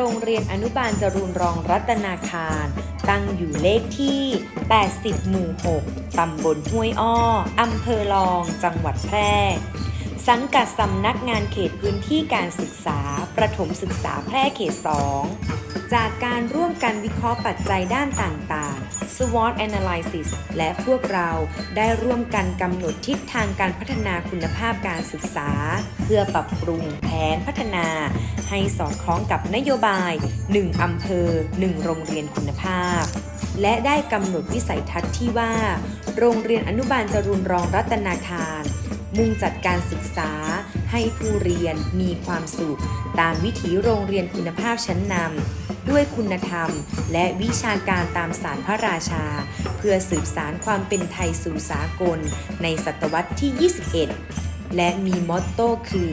โรงเรียนอนุบาลจรูนรองรัตนาคาร ตั้งอยู่เลขที่ 80 หมู่ 6 ตำบลห้วยอ้อ อำเภอลอง จังหวัดแพร่ สังกัดสำนักงานเขตพื้นที่การศึกษา ประถมศึกษาแพร่เขต 2 จากการร่วมกันวิเคราะห์ปัจจัยด้านต่างๆ SWOT Analysis และพวกเราได้ร่วมกันกำหนดทิศทางการพัฒนาคุณภาพการศึกษา เพื่อปรับปรุงแผนพัฒนา ให้สอดคล้องกับนโยบาย 1 อำเภอ 1 โรงเรียนคุณภาพ และได้กำหนดวิสัยทัศน์ที่ว่า โรงเรียนอนุบาลจรูนรองรัตนาคาร มุ่งจัดการศึกษา ให้ผู้เรียนมีความสุข ตามวิถีโรงเรียนคุณภาพชั้นนำด้วยคุณธรรม และวิชาการตามสารพระราชา เพื่อสืบสารความเป็นไทยสู่สากล ในศตวรรษที่ 21 และมีมอตโต้คือ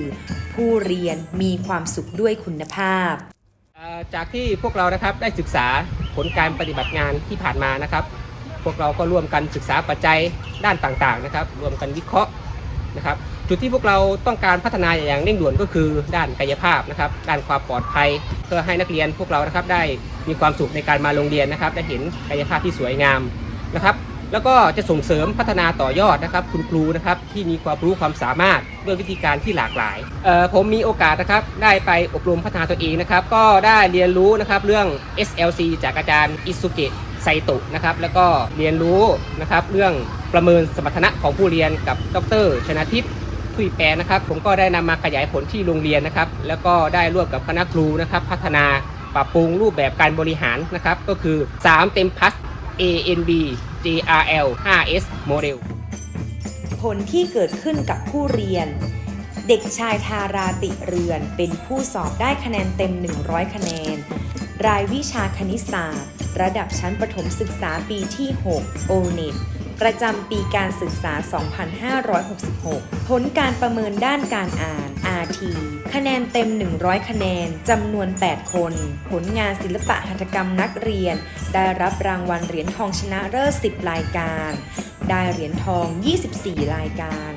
ผู้เรียนมีความสุขด้วยคุณภาพ จากที่พวกเรานะครับได้ศึกษาผลการปฏิบัติงานที่ผ่านมานะครับ พวกเราก็ร่วมกันศึกษาปัจจัยด้านต่างๆนะครับ รวมกันวิเคราะห์ นะครับจุดที่พวกเราต้องการพัฒนาอย่างเร่งด่วนก็คือด้านกายภาพนะครับด้านความปลอดภัย เพื่อให้นักเรียนพวกเรานะครับได้มีความสุขในการมาโรงเรียนนะครับ ได้เห็นกายภาพที่สวยงามนะครับแล้วก็จะส่งเสริมพัฒนาต่อยอดนะครับ คุณครูนะครับที่มีความรู้ความสามารถด้วยวิธีการที่หลากหลายเอ่อผมมีโอกาสนะครับได้ไปอบรมพัฒนาตัวเองนะครับ ก็ได้เรียนรู้นะครับเรื่อง SLC จากอาจารย์อิสุเกะ ไซตะนะครับแล้วก็เรียนรู้นะครับเรื่องประเมินสมรรถนะของผู้เรียนกับดร ชนะทิพย์ทุยแปรนะครับ ผมก็ได้นำมาขยายผลที่โรงเรียนนะครับ แล้วก็ได้ร่วมกับคณะครูนะครับ พัฒนาปรับปรุงรูปแบบการบริหารนะครับ ก็คือ 3 เต็มพัส ANB JRL 5S Model ผลที่เกิดขึ้นกับผู้เรียน เด็กชายทาราติเรือน เป็นผู้สอบได้คะแนนเต็ม 100 คะแนน รายวิชาคณิตศาสตร์ ระดับชั้นประถมศึกษาปีที่ 6 o n e t ประจำปีการศึกษา 2566 ผลการประเมินด้านการอ่าน RT คะแนนเต็ม 100 คะแนน จำนวน 8 คน ผลงานศิลปะหัตถกรรมนักเรียน ได้รับรางวัลเหรียญทองชนะเลิศ 10 รายการ ได้เหรียญทอง 24 รายการ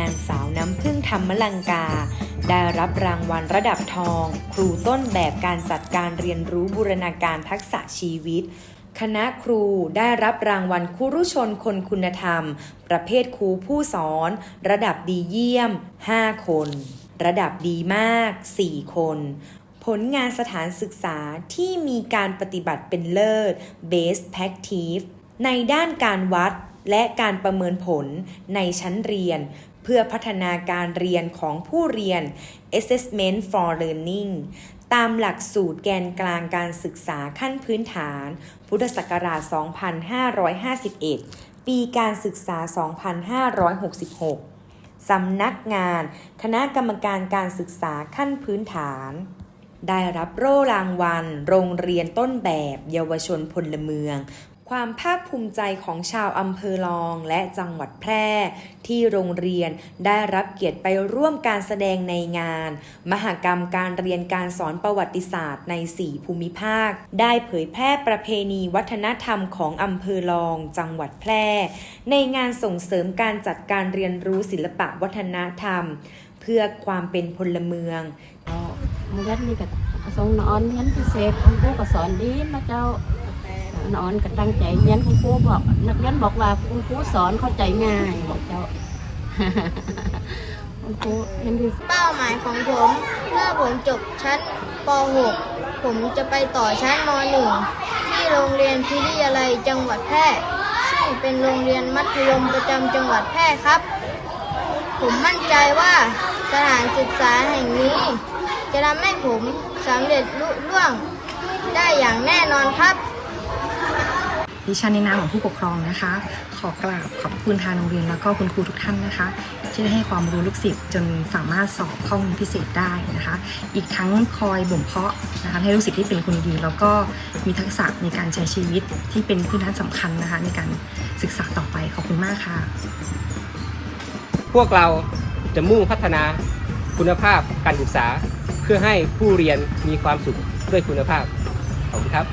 นางสาวน้ำพึ่งธรรมลังกา ได้รับรางวัลระดับทอง ครูต้นแบบการจัดการเรียนรู้บูรณาการทักษะชีวิต คณะครูได้รับรางวัลครูรุชนคนคุณธรรม ประเภทครูผู้สอน ระดับดีเยี่ยม 5 คน ระดับดีมาก 4 คน ผลงานสถานศึกษาที่มีการปฏิบัติเป็นเลิศ Best Practice ในด้านการวัดและการประเมินผลในชั้นเรียนเพื่อพัฒนาการเรียนของผู้เรียน Assessment for Learning ตามหลักสูตรแกนกลางการศึกษาขั้นพื้นฐาน พุทธศักราช 2551 ปีการศึกษา 2566 สำนักงาน คณะกรรมการการศึกษาขั้นพื้นฐาน ได้รับโล่รางวัล โรงเรียนต้นแบบ เยาวชนพลเมือง ความภาคภูมิใจของชาวอำเภอลองและจังหวัดแพร่ ที่โรงเรียนได้รับเกียรติไปร่วมการแสดงในงาน มหกรรมการเรียนการสอนประวัติศาสตร์ใน 4 ภูมิภาค ได้เผยแพร่ประเพณีวัฒนธรรมของอำเภอลอง จังหวัดแพร่ ในงานส่งเสริมการจัดการเรียนรู้ศิลปะวัฒนธรรม เพื่อความเป็นพลเมืองโรงเรียนนี่ก็ทรงนอนเรียนพิเศษคุณครูก็สอนดีนะเจ้า นอนก็ตั้งใจเรียนคุณครูบอก นักเรียนบอกว่าคุณครูสอนเข้าใจง่ายบอกเจ้าคุณครูเรียนดีเป้าหมายของผมเมื่อผมจบชั้นป .6 ผมจะไปต่อชั้นม .1 ที่โรงเรียนพิริยาลัยจังหวัดแพร่ซึ่งเป็นโรงเรียนมัธยมประจำจังหวัดแพร่ครับ ผมมั่นใจว่าสถานศึกษาแห่งนี้ จะทำให้ผมสำเร็จลุล่วงได้อย่างแน่นอนครับ ดิฉันในนามของผู้ปกครองนะคะ ขอกราบขอบคุณทางโรงเรียนแล้วก็คุณครูทุกท่านนะคะ ที่ได้ให้ความรู้ลูกศิษย์จนสามารถสอบข้อมูลพิเศษได้นะคะ อีกทั้งคอยบ่มเพาะนะคะให้ลูกศิษย์ที่เป็นคนดี แล้วก็มีทักษะในการใช้ชีวิตที่เป็นพื้นฐานสำคัญนะคะ ในการศึกษาต่อไปขอบคุณมากค่ะ พวกเราจะมุ่งพัฒนาคุณภาพการศึกษา เพื่อให้ผู้เรียนมีความสุขด้วยคุณภาพขอบคุณครับ